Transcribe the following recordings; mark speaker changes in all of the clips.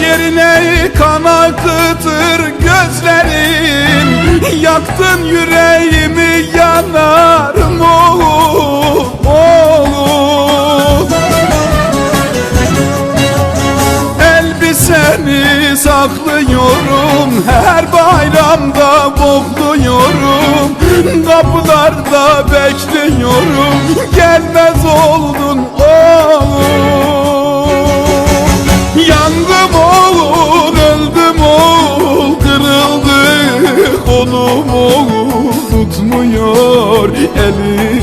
Speaker 1: yerine kan akıtır gözlerin Yaktın yüreğimi yanarım oğul, oğul Elbiseni saklıyorum Her bayramda bokluyorum. Kapılarda bekliyorum Gelmez oldun Kırıldı kolum oğul Tutmuyor elim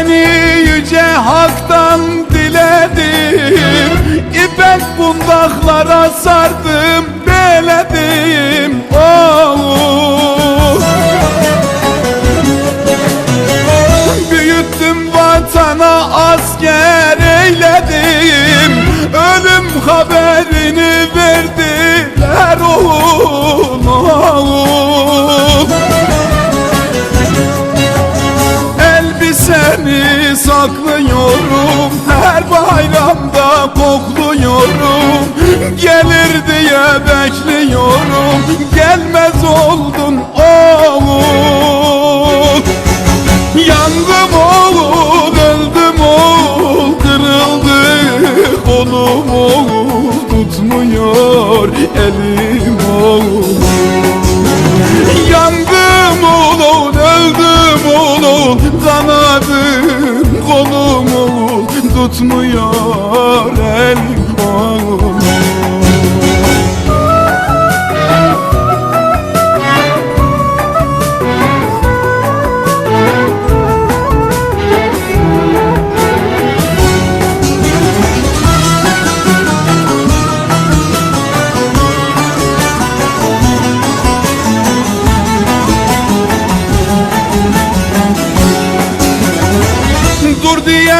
Speaker 1: seni yüce haktan diledim. İpek bundaklara sardım beledim Oğul. Büyüttüm vatana asker eyledim. Ölüm haberini verdiler oğul saklıyorum kolum Tutmuyor elim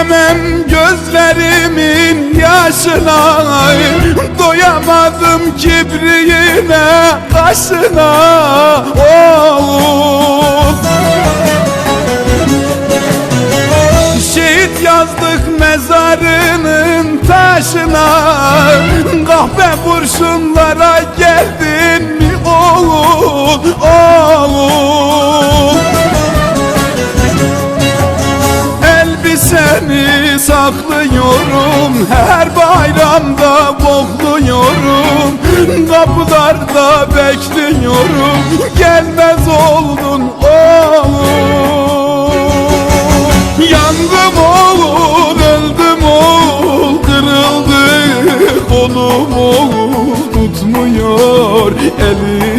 Speaker 1: Dur diyemem gözlerimin yaşına Doyamadım kibriğine kaşına Oğul. Şehit yazdık mezarının taşına. Kahpe kurşunlara geldin mi oğul? Oğul Elbiseni saklıyorum. Her bayramda kokluyorum Kapılarda bekliyorum. Gelmez oldun oğul Yandım oğul, öldüm oğul Kırıldı kolum oğul Tutmuyor elim